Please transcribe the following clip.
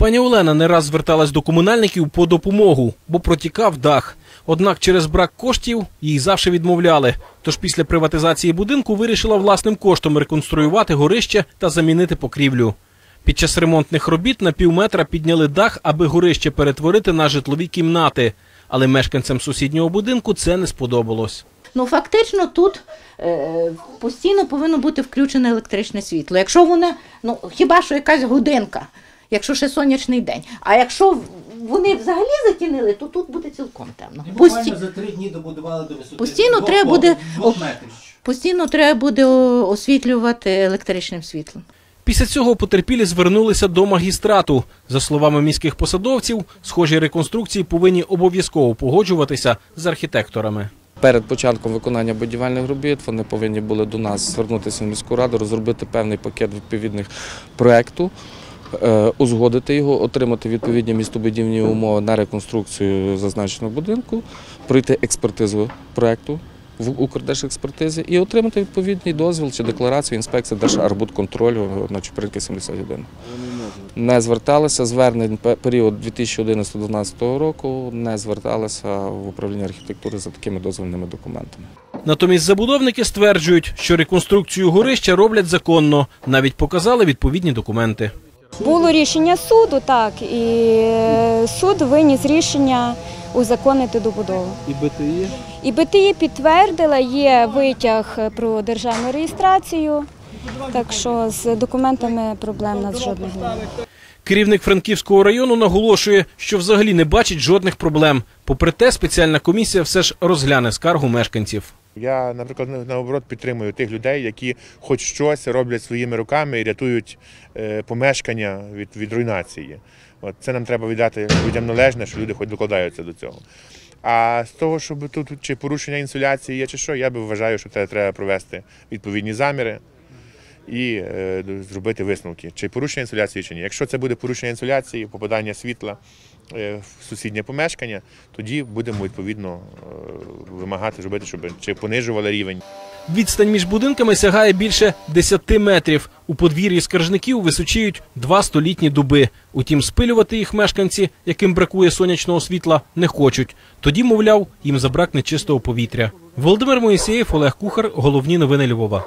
Пані Олена не раз зверталась до комунальників по допомогу, бо протікав дах. Однак через брак коштів їй завжди відмовляли. Тож після приватизації будинку вирішила власним коштом реконструювати горище та замінити покрівлю. Під час ремонтних робіт на півметра підняли дах, аби горище перетворити на житлові кімнати. Але мешканцям сусіднього будинку це не сподобалось. Ну, фактично тут е, постійно повинно бути включене електричне світло. Якщо воно, ну хіба що якась годинка, якщо ще сонячний день. А якщо вони взагалі затінили, то тут буде цілком темно. І Пості... за три дні добудували до висоти. Постійно двох треба буде- двох метрів. Постійно треба буде освітлювати електричним світлом. Після цього потерпілі звернулися до магістрату. За словами міських посадовців, схожі реконструкції повинні обов'язково погоджуватися з архітекторами. Перед початком виконання будівельних робіт вони повинні були до нас звернутися в міську раду, розробити певний пакет відповідних проєкту, е, узгодити його, отримати відповідні містобудівні умови на реконструкцію зазначеного будинку, пройти експертизу проєкту в Укрдержекспертизі і отримати відповідний дозвіл чи декларацію інспекції Держарбудконтролю на Чупринки 71. Не зверталися звернень пе- період 2011-2012 року, не зверталися в управління архітектури за такими дозвільними документами. Натомість забудовники стверджують, що реконструкцію горища роблять законно, навіть показали відповідні документи. Було рішення суду, так, і е, суд виніс рішення узаконити добудову. І БТІ? І БТІ підтвердила, є витяг про державну реєстрацію, так що з документами проблем нас жодних немає. Керівник Франківського району наголошує, що взагалі не бачить жодних проблем. Попри те, спеціальна комісія все ж розгляне скаргу мешканців. Я, наприклад, наоборот підтримую тих людей, які хоч щось роблять своїми руками і рятують е, помешкання від, від руйнації. От це нам треба віддати людям належне, що люди хоч докладаються до цього. А з того, щоб тут чи порушення інсуляції є, чи що, я би вважаю, що це треба провести відповідні заміри і е, зробити висновки, чи порушення інсуляції, чи ні. Якщо це буде порушення інсуляції, попадання світла е, в сусіднє помешкання, тоді будемо відповідно е, вимагати зробити, щоб чи понижували рівень. Відстань між будинками сягає більше 10 метрів. У подвір'ї скаржників височіють два столітні дуби. Утім, спилювати їх мешканці, яким бракує сонячного світла, не хочуть. Тоді, мовляв, їм забракне чистого повітря. Володимир Моїсеєв, Олег Кухар. Головні новини Львова.